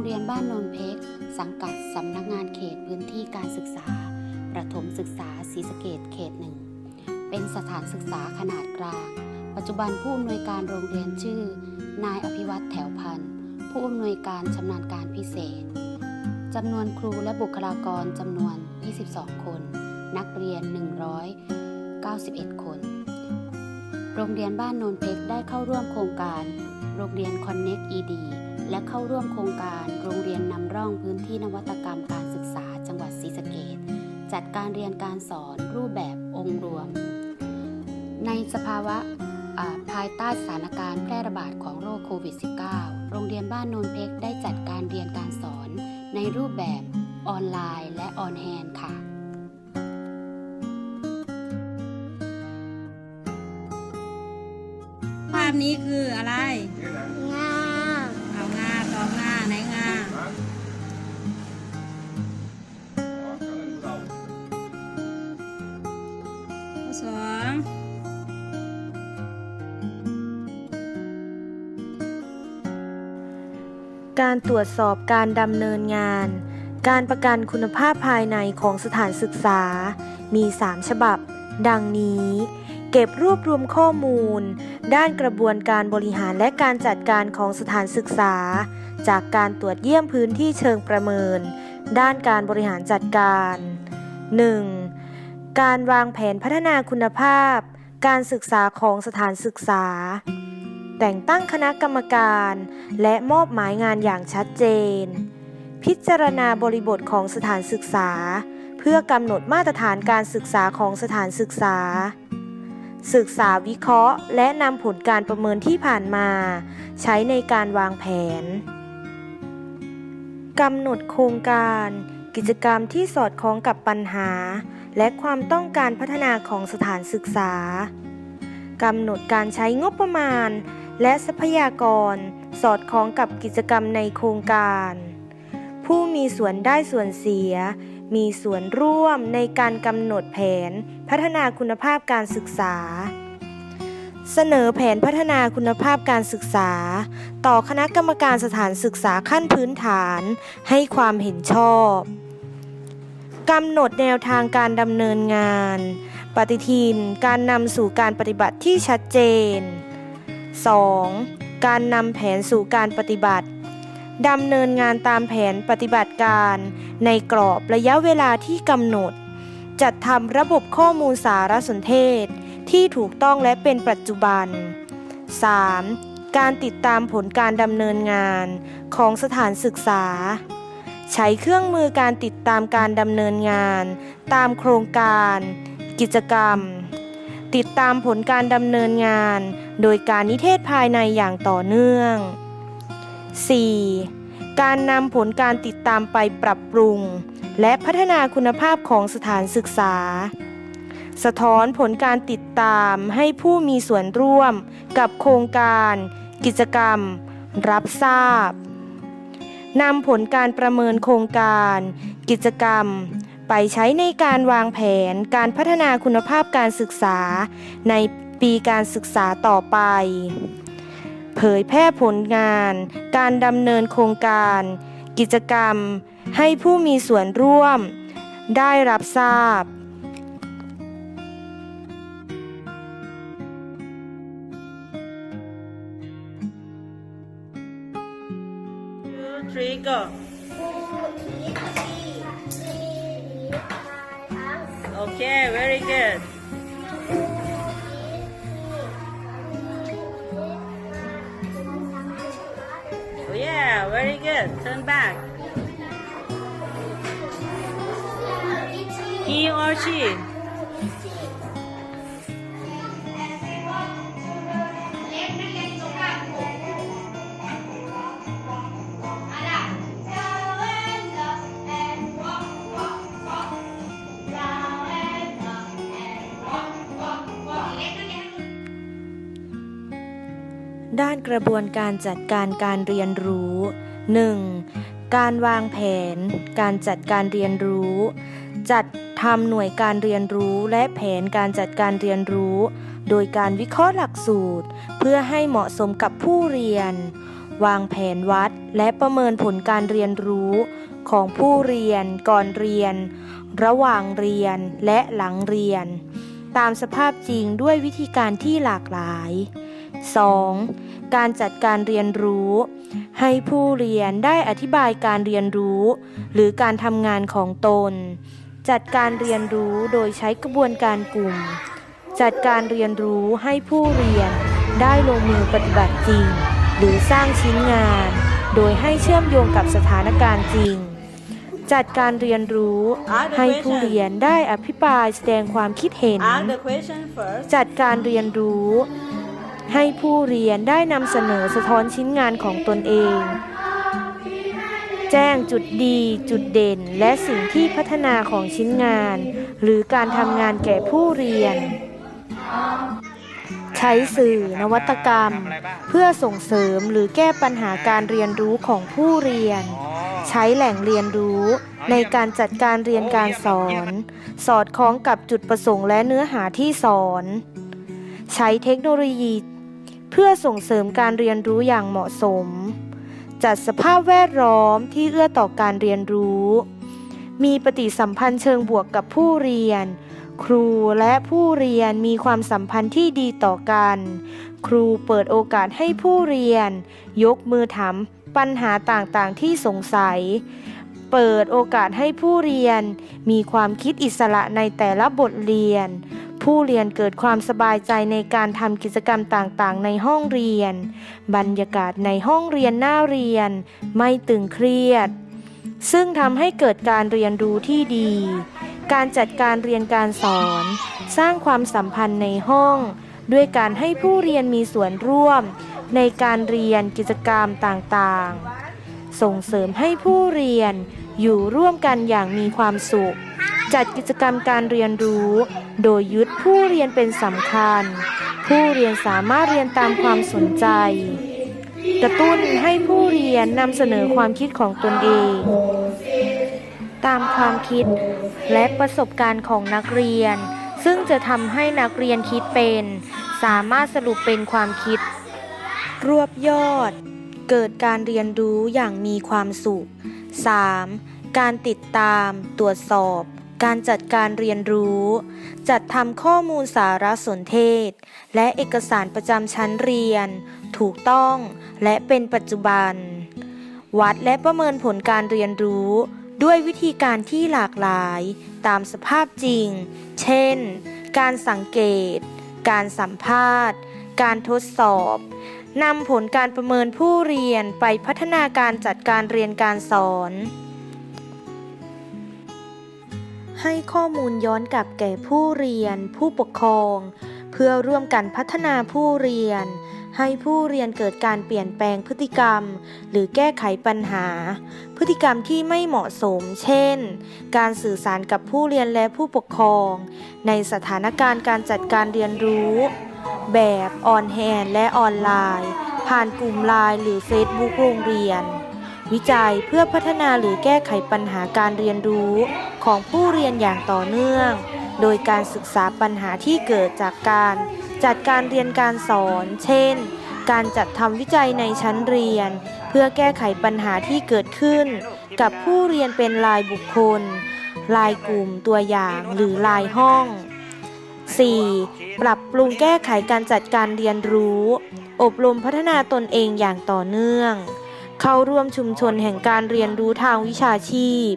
รงเรียนบ้านโนนเพกสังกัดสำนักงานเขตพื้นที่การศึกษา ประถมศึกษาศรีสะเกดเขตหนึ่ง เป็นสถานศึกษาขนาดกลาง ปัจจุบันผู้อำนวยการโรงเรียนชื่อ นายอภิวัตแถวพันธ์ผู้อำนวยการชำนาญการพิเศษจำนวนครูและบุคลากรจำนวน 22 คน นักเรียน 191 คน โรงเรียนบ้านโนนเพชรได้เข้าร่วมโครงการ โรงเรียน Connect ED และเข้าร่วมโครงการโรงเรียนนำร่องพื้นที่นวัตกรรมการศึกษาจังหวัดศรีสะเกษจัดการเรียนการสอนรูปแบบองค์รวม ในสภาวะภายใต้สถานการณ์แพร่ระบาดของโรคโควิด -19 โรงเรียนบ้านโนนเพชรได้จัดการเรียนการสอนในรูปแบบออนไลน์และออนแฮนค่ะภาพนี้คืออะไร การตรวจสอบการดำเนินงาน การประกันคุณภาพภายในของสถานศึกษา มี 3 ฉบับ ดังนี้ เก็บรวบรวมข้อมูล ด้านกระบวนการบริหารและการจัดการของสถานศึกษา จากการตรวจเยี่ยมพื้นที่เชิงประเมิน ด้านการบริหารจัดการ 1. การวางแผนพัฒนาคุณภาพ การศึกษาของสถานศึกษา แต่งตั้งคณะกรรมการ และมอบหมายงานอย่างชัดเจน พิจารณาบริบทของสถานศึกษา เพื่อกำหนดมาตรฐานการศึกษาของสถานศึกษา ศึกษาวิเคราะห์ และนำผลการประเมินที่ผ่านมา ใช้ในการวางแผนกำหนดโครงการ กิจกรรมที่สอดคล้องกับปัญหา และความต้องการพัฒนาของสถานศึกษากำหนดการใช้งบประมาณ และทรัพยากร สอดคล้องกับกิจกรรมในโครงการ ผู้มีส่วนได้ส่วนเสีย มีส่วนร่วมในการกำหนดแผน พัฒนาคุณภาพการศึกษา เสนอแผนพัฒนาคุณภาพการศึกษา ต่อคณะกรรมการสถานศึกษาขั้นพื้นฐาน ให้ความเห็นชอบกำหนดแนวทางการดำเนินงาน ปฏิทิน การนำสู่การปฏิบัติที่ชัดเจน 2. การนำแผนสู่การปฏิบัติดำเนินงานตามแผนปฏิบัติการ ในกรอบระยะเวลาที่กำหนด จัดทำระบบข้อมูลสารสนเทศ ที่ถูกต้องและเป็นปัจจุบัน 3. การติดตามผลการดำเนินงานของสถานศึกษา ใช้เครื่องมือการติดตามการดำเนินงาน ตามโครงการ กิจกรรม ติดตามผลการดำเนินงาน โดยการนิเทศภายในอย่างต่อเนื่อง 4. การนำผลการติดตามไปปรับปรุง และพัฒนาคุณภาพของสถานศึกษา สะท้อนผลการติดตามให้ผู้มีส่วนร่วม กับโครงการ กิจกรรม รับทราบนำผลการประเมินโครงการ กิจกรรม ไปใช้ในการวางแผนการพัฒนาคุณภาพการศึกษา ในปีการศึกษาต่อไป เผยแพร่ผลงาน การดำเนินโครงการ กิจกรรม ให้ผู้มีส่วนร่วม ได้รับทราบ two three go okay Here, turn back. He or she? Thank you. ด้านกระบวนการจัดการการเรียนรู้ 1. การวางแผน การจัดการเรียนรู้ จัดทำหน่วยการเรียนรู้และแผนการจัดการเรียนรู้ โดยการวิเคราะห์หลักสูตร เพื่อให้เหมาะสมกับผู้เรียน วางแผนวัดและประเมินผลการเรียนรู้ของผู้เรียนก่อนเรียน ระหว่างเรียนและหลังเรียน ตามสภาพจริงด้วยวิธีการที่หลากหลาย 2. การจัดการเรียนรู้ ให้ผู้เรียนได้อธิบายการเรียนรู้ หรือการทำงานของตน จัดการเรียนรู้โดยใช้กระบวนการกลุ่ม จัดการเรียนรู้ให้ผู้เรียนได้ลงมือปฏิบัติจริง หรือสร้างชิ้นงาน โดยให้เชื่อมโยงกับสถานการณ์จริง จัดการเรียนรู้ให้ผู้เรียนได้อภิปรายแสดงความคิดเห็น Ask the question first. จัดการเรียนรู้ ให้ผู้เรียนได้นำเสนอสะท้อนชิ้นงานของตนเอง แจ้งจุดดี จุดเด่น และสิ่งที่พัฒนาของชิ้นงาน หรือการทำงานแก่ผู้เรียน ใช้สื่อนวัตกรรม เพื่อส่งเสริมหรือแก้ปัญหาการเรียนรู้ของผู้เรียน ใช้แหล่งเรียนรู้ในการจัดการเรียนการสอน สอดคล้องกับจุดประสงค์และเนื้อหาที่สอน ใช้เทคโนโลยี เพื่อส่งเสริมการเรียนรู้อย่างเหมาะสม จัดสภาพแวดล้อมที่เอื้อต่อการเรียนรู้ มีปฏิสัมพันธ์เชิงบวกกับผู้เรียน ครูและผู้เรียนมีความสัมพันธ์ที่ดีต่อกัน ครูเปิดโอกาสให้ผู้เรียน ยกมือถามปัญหาต่างๆ ที่สงสัย เปิดโอกาสให้ผู้เรียน มีความคิดอิสระในแต่ละบทเรียน ผู้เรียนเกิดความสบายใจในการทำกิจกรรมต่างๆ ในห้องเรียน บรรยากาศในห้องเรียนน่าเรียน ไม่ตึงเครียด ซึ่งทำให้เกิดการเรียนรู้ที่ดี การจัดการเรียนการสอน สร้างความสัมพันธ์ในห้อง ด้วยการให้ผู้เรียนมีส่วนร่วม ในการเรียนกิจกรรมต่างๆ ส่งเสริมให้ผู้เรียนอยู่ร่วมกันอย่างมีความสุขจัดกิจกรรมการเรียนรู้ โดยยึด ผู้เรียนเป็นสำคัญ ผู้เรียนสามารถเรียนตามความสนใจ กระตุ้นให้ผู้เรียนนำเสนอความคิดของตนเอง ตามความคิดและประสบการณ์ของนักเรียน ซึ่งจะทำให้นักเรียนคิดเป็น สามารถสรุปเป็นความคิด รวบยอด เกิดการเรียนรู้อย่างมีความสุข 3. การติดตาม ตรวจสอบ การจัดการเรียนรู้ จัดทำข้อมูลสารสนเทศ และเอกสารประจำชั้นเรียน ถูกต้องและเป็นปัจจุบัน วัดและประเมินผลการเรียนรู้ ด้วยวิธีการที่หลากหลาย ตามสภาพจริง เช่น การสังเกต การสัมภาษณ์ การทดสอบนำผลการประเมินผู้เรียนไปพัฒนาการจัดการเรียนการสอน ให้ข้อมูลย้อนกลับแก่ผู้เรียน ผู้ปกครอง เพื่อร่วมกันพัฒนาผู้เรียน ให้ผู้เรียนเกิดการเปลี่ยนแปลงพฤติกรรม หรือแก้ไขปัญหา พฤติกรรมที่ไม่เหมาะสม เช่น การสื่อสารกับผู้เรียนและผู้ปกครอง ในสถานการณ์การจัดการเรียนรู้ แบบออนแฮนและออนไลน์ ผ่านกลุ่มไลน์หรือ Facebook โรงเรียน วิจัยเพื่อพัฒนาหรือแก้ไขปัญหาการเรียนรู้ของผู้เรียนอย่างต่อเนื่อง โดยการศึกษาปัญหาที่เกิดจากการจัดการเรียนการสอน เช่น การจัดทำวิจัยในชั้นเรียน เพื่อแก้ไขปัญหาที่เกิดขึ้น กับผู้เรียนเป็นรายบุคคล รายกลุ่มตัวอย่างหรือรายห้อง 4. ปรับปรุงแก้ไขการจัดการเรียนรู้ อบรมพัฒนาตนเองอย่างต่อเนื่อง เข้าร่วมชุมชนแห่งการเรียนรู้ทางวิชาชีพ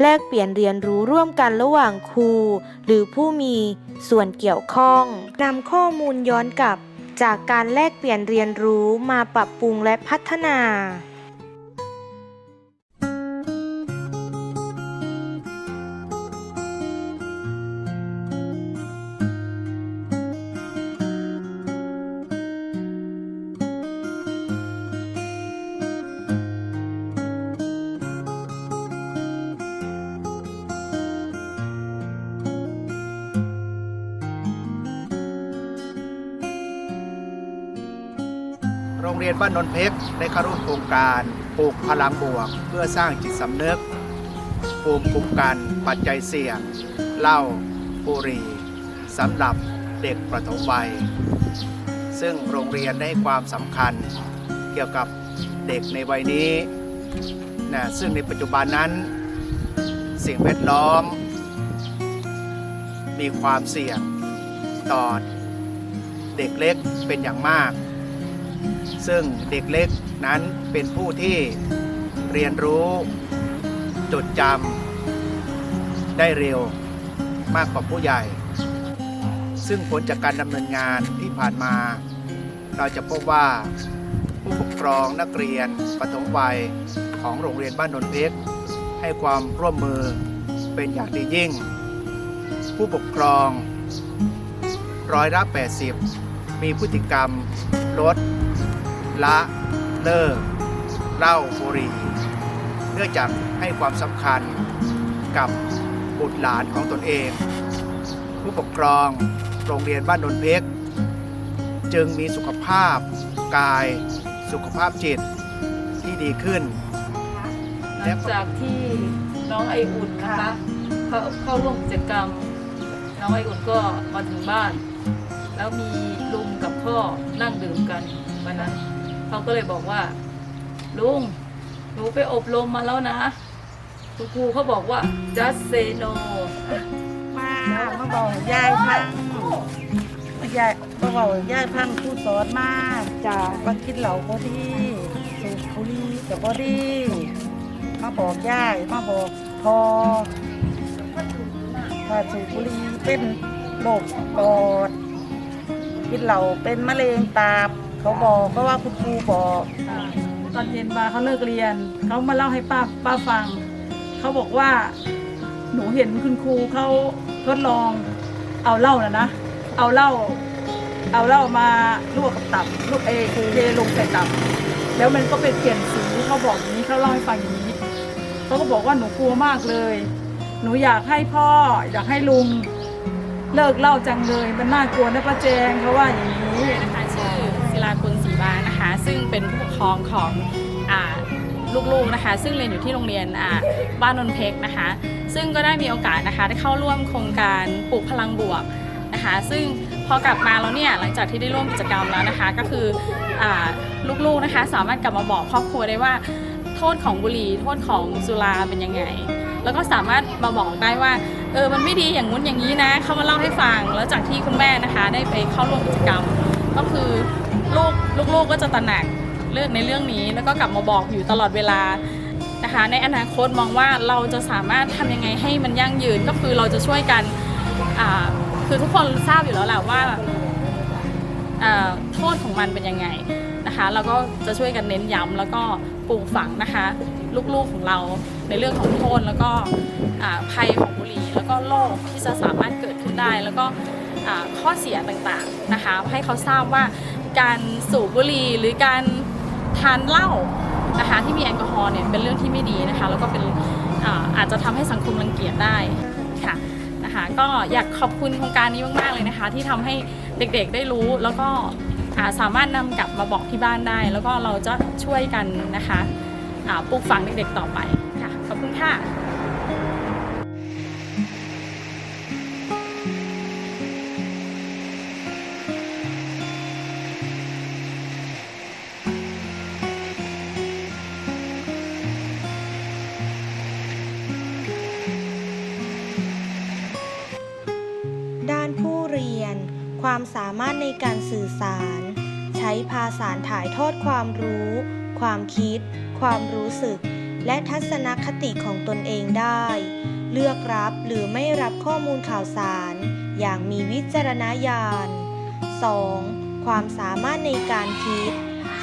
แลกเปลี่ยนเรียนรู้ร่วมกันระหว่างครู หรือผู้มีส่วนเกี่ยวข้องนำข้อมูลย้อนกลับ จากการแลกเปลี่ยนเรียนรู้มาปรับปรุงและพัฒนา รงเรียนบ้านนนเพชรได้เข้าร่วมโครงการปลูกพลังบวก เพื่อสร้างจิตสำนึกภูมิคุ้มกันปัจจัยเสี่ยงเหล้าบุหรี่สำหรับเด็กประถมวัย ซึ่งโรงเรียนได้ความสำคัญเกี่ยวกับเด็กในวัยนี้นะซึ่งในปัจจุบันนั้น สิ่งแวดล้อม มีความเสี่ยงต่อเด็กเล็กเป็นอย่างมาก ซึ่งเด็กเล็กนั้นเป็นผู้ที่เรียนรู้จดจำได้เร็วมากกว่าผู้ใหญ่ ซึ่งผลจากการดำเนินงานที่ผ่านมา เราจะพบว่าผู้ปกครองนักเรียนปฐมวัยของโรงเรียนบ้านนนเพชรให้ความร่วมมือเป็นอย่างดียิ่ง ผู้ปกครองร้อยละ80 มีพฤติกรรมลด ละเลิกเหล้าบุหรี่เนื่องจากให้ความสำคัญกับบุตรหลานของตนเอง ผู้ปกครองโรงเรียนบ้านนนเพชรจึงมีสุขภาพกายสุขภาพจิตที่ดีขึ้น หลังจากที่น้องไออุ่นนะคะเข้าเข้าร่วมกิจกรรม น้องไออุ่นก็มาถึงบ้าน แล้วมีลุงกับพ่อนั่งดื่มกันวันนั้น เขาก็เลยบอกว่า ลุงหนูไปอบรมมาแล้วนะคุณครูเขาบอกว่า just say no มามาบอกยายพังยายมาบอกยายพังผู้สอนมากจ้ามากินเหล่าบอดีสูบบุหรี่กับบอดีมาบอกยายมาบอกพอถ้าสูบบุหรี่เป็นโรคปอดกินเหล่าเป็นมะเร็งตับ เขาบอกก็ว่าคุณครูบอกอ่าตอนเย็นมาเขาเลิกเรียน เขามาเล่าให้ป้าป้าฟัง เขาบอกว่า หนูเห็นคุณครูเขาทดลอง เอาเหล้านะนะ เอาเหล้าเอาเหล้ามาลวกกับตับลวกเอเทลงใส่ตับ แล้วมันก็เป็นเปลี่ยนสีเขาบอกอย่างนี้เขาเล่าให้ฟังอย่างนี้ เขาก็บอกว่าหนูกลัวมากเลย หนูอยากให้พ่อ อยากให้ลุง เลิกเหล้าจังเลย มันน่ากลัวนะป้าแจงเขาว่าอย่างนี้นะคะ ลาคุณศรีบางนะคะ ซึ่งเป็นผู้ปกครองของอลูกๆนะคะ ซึ่งเรียนอยู่ที่โรงเรียนบ้านนนเพกนะคะ ซึ่งก็ได้มีโอกาสนะคะได้เข้าร่วมโครงการปลูกพลังบวกนะคะ ซึ่งพอกลับมาแล้วเนี่ยหลังจากที่ได้ร่วมกิจกรรมแล้วนะคะ ก็คืออลูกๆนะคะสามารถกลับมาบอกครอบครัวได้ว่าโทษของบุหรี่โทษของสุราเป็นยังไง แล้วก็สามารถมาบอกได้ว่าเออมันไม่ดีอย่างงู้นอย่างนี้นะ เขามาเล่าให้ฟังแล้วจากที่คุณแม่นะคะ ได้ไปเข้าร่วมกิจกรรมก็คือ ลูกลูกๆก็จะตระหนักเรื่องในเรื่องนี้แล้วก็กลับมาบอกอยู่ตลอดเวลานะคะ ในอนาคตมองว่าเราจะสามารถทำยังไงให้มันยั่งยืนก็คือเราจะช่วยกันคือทุกคนทราบอยู่แล้วแหละว่าโทษของมันเป็นยังไงนะคะแล้วก็จะช่วยกันเน้นย้ำแล้วก็ปลูกฝังนะคะ ลูกๆของเราในเรื่องของโทษแล้วก็ภัยของบุหรี่แล้วก็โรคที่จะสามารถเกิดขึ้นได้แล้วก็ ข้อเสียต่างๆนะคะให้เขาทราบว่าการสูบบุหรี่หรือการทานเหล้านะคะที่มีแอลกอฮอล์เนี่ยเป็นเรื่องที่ไม่ดีนะคะแล้วก็เป็นอาอาจจะทำให้สังคมรังเกียจได้ค่ะนะคะก็อยากขอบคุณโครงการนี้มากๆเลยนะคะ ที่ทำให้เด็กๆได้รู้แล้วก็าสามารถนำกลับมาบอกที่บ้านได้ แล้วก็เราจะช่วยกันนะคะปลูกฝังเด็กๆต่อไปค่ะขอบคุณค่ะ ความสามารถในการสื่อสาร ใช้ภาษาถ่ายทอดความรู้ ความคิด ความรู้สึก และทัศนคติของตนเองได้ เลือกรับหรือไม่รับข้อมูลข่าวสาร อย่างมีวิจารณญาณ 2. ความสามารถในการคิด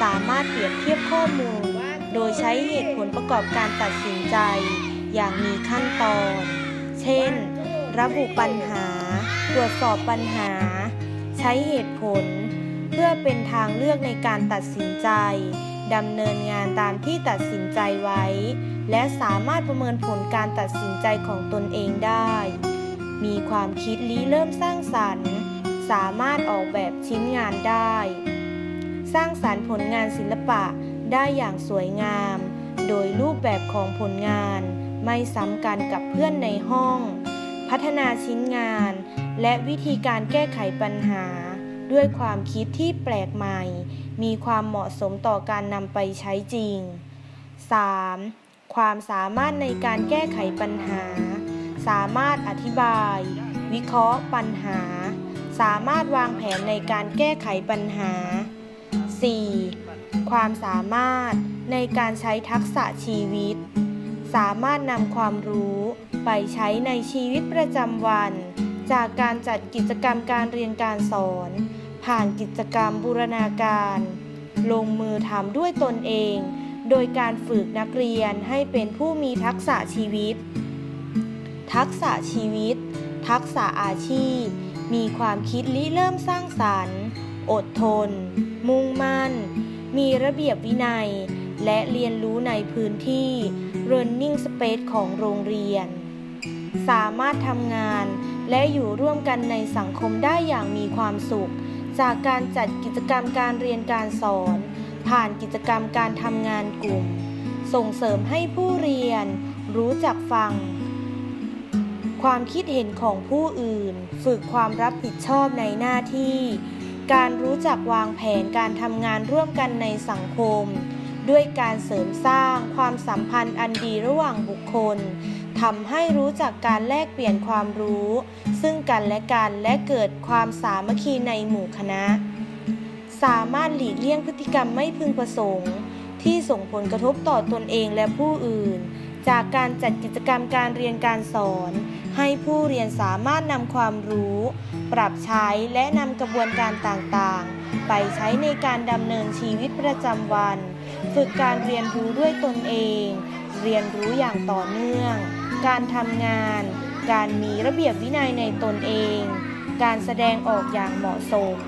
สามารถเปรียบเทียบข้อมูล โดยใช้เหตุผลประกอบการตัดสินใจ อย่างมีขั้นตอน เช่น ระบุปัญหา ตรวจสอบปัญหา ใช้เหตุผล เพื่อเป็นทางเลือกในการตัดสินใจดำเนินงานตามที่ตัดสินใจไว้ และสามารถประเมินผลการตัดสินใจของตนเองได้ มีความคิดลี้เริ่มสร้างสรรค์ สามารถออกแบบชิ้นงานได้ สร้างสารรค์ผลงานศิลปะได้อย่างสวยงาม โดยรูปแบบของผลงาน ไม่ซ้ำกันกับเพื่อนในห้อง พัฒนาชิ้นงาน และวิธีการแก้ไขปัญหา ด้วยความคิดที่แปลกใหม่ มีความเหมาะสมต่อการนำไปใช้จริง 3. ความสามารถในการแก้ไขปัญหา สามารถอธิบาย วิเคราะห์ปัญหา สามารถวางแผนในการแก้ไขปัญหา 4. ความสามารถในการใช้ทักษะชีวิต สามารถนำความรู้ไปใช้ในชีวิตประจำวัน จากการจัดกิจกรรมการเรียนการสอน ผ่านกิจกรรมบูรณาการ ลงมือทำด้วยตนเอง โดยการฝึกนักเรียนให้เป็นผู้มีทักษะชีวิต ทักษะชีวิต ทักษะอาชีพ มีความคิดริเริ่มสร้างสรรค์ อดทน มุ่งมั่น มีระเบียบวินัย และเรียนรู้ในพื้นที่ Learning Space ของโรงเรียน สามารถทำงาน และอยู่ร่วมกันในสังคมได้อย่างมีความสุข จากการจัดกิจกรรมการเรียนการสอน ผ่านกิจกรรมการทำงานกลุ่ม ส่งเสริมให้ผู้เรียน รู้จักฟัง ความคิดเห็นของผู้อื่น ฝึกความรับผิดชอบในหน้าที่ การรู้จักวางแผนการทำงานร่วมกันในสังคม ด้วยการเสริมสร้างความสัมพันธ์อันดีระหว่างบุคคล ทำให้รู้จักการแลกเปลี่ยนความรู้ ซึ่งกันและกันและเกิดความสามัคคีในหมู่คณะ สามารถหลีกเลี่ยงพฤติกรรมไม่พึงประสงค์ ที่ส่งผลกระทบต่อตนเองและผู้อื่น จากการจัดกิจกรรมการเรียนการสอน ให้ผู้เรียนสามารถนำความรู้ ปรับใช้และนำกระบวนการต่างๆ ไปใช้ในการดำเนินชีวิตประจำวัน ฝึกการเรียนรู้ด้วยตนเองเรียนรู้อย่างต่อเนื่อง การทำงาน การมีระเบียบวินัยในตนเอง การแสดงออกอย่างเหมาะสม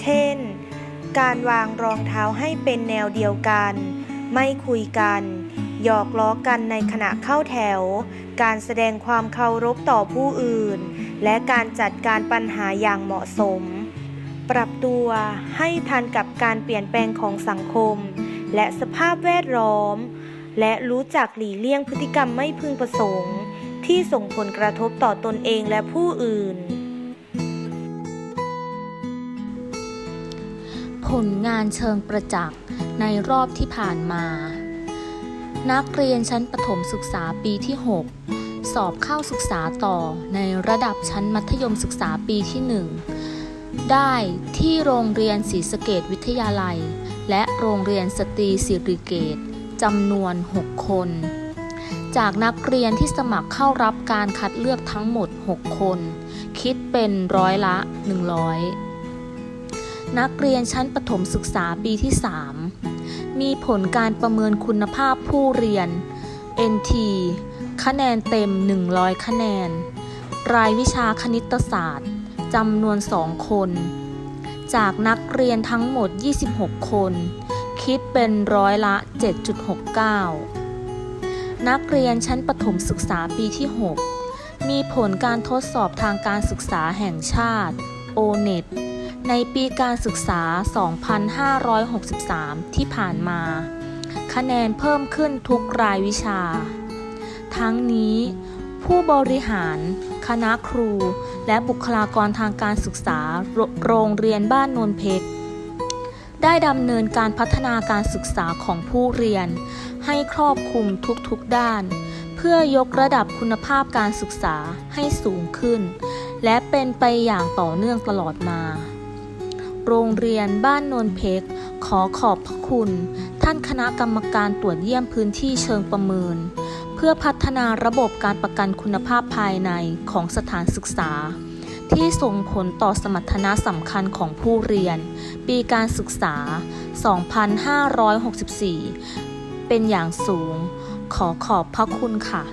เช่น การวางรองเท้าให้เป็นแนวเดียวกัน ไม่คุยกัน หยอกล้อกันในขณะเข้าแถว การแสดงความเคารพต่อผู้อื่น และการจัดการปัญหาอย่างเหมาะสม ปรับตัวให้ทันกับการเปลี่ยนแปลงของสังคม และสภาพแวดล้อม และรู้จักหลีกเลี่ยงพฤติกรรมไม่พึงประสงค์ ที่ส่งผลกระทบต่อตนเองและผู้อื่น ผลงานเชิงประจักษ์ในรอบที่ผ่านมา นักเรียนชั้นประถมศึกษาปีที่ 6 สอบเข้าศึกษาต่อในระดับชั้นมัธยมศึกษาปีที่ 1 ได้ที่โรงเรียนศรีสเกดวิทยาลัย และโรงเรียนสตรีสิริเกต จำนวน 6 คน จากนักเรียนที่สมัครเข้ารับการคัดเลือกทั้งหมด 6 คน คิดเป็นร้อยละ 100 นักเรียนชั้นประถมศึกษาปีที่ 3 มีผลการประเมินคุณภาพผู้เรียน NT คะแนนเต็ม 100 คะแนน รายวิชาคณิตศาสตร์จำนวน 2 คน จากนักเรียนทั้งหมด 26 คน คิดเป็นร้อยละ 7.69 นักเรียนชั้นประถมศึกษาปีที่ 6 มีผลการทดสอบทางการศึกษาแห่งชาติ O-NET ในปีการศึกษา 2563 ที่ผ่านมา คะแนนเพิ่มขึ้นทุกรายวิชา ทั้งนี้ ผู้บริหาร คณะครู และบุคลากรทางการศึกษาโรโรงเรียนบ้านนนเพชร ได้ดำเนินการพัฒนาการศึกษาของผู้เรียน ให้ครอบคลุมทุกๆด้าน เพื่อยกระดับคุณภาพการศึกษาให้สูงขึ้น และเป็นไปอย่างต่อเนื่องตลอดมา โรงเรียนบ้านโนนเพกขอขอบพระคุณ ท่านคณะกรรมการตรวจเยี่ยมพื้นที่เชิงประเมิน เพื่อพัฒนาระบบการประกันคุณภาพภายในของสถานศึกษา ที่ส่งผลต่อสมรรถนะสำคัญของผู้เรียน ปีการศึกษา 2564 เป็นอย่างสูง ขอขอบพระคุณค่ะ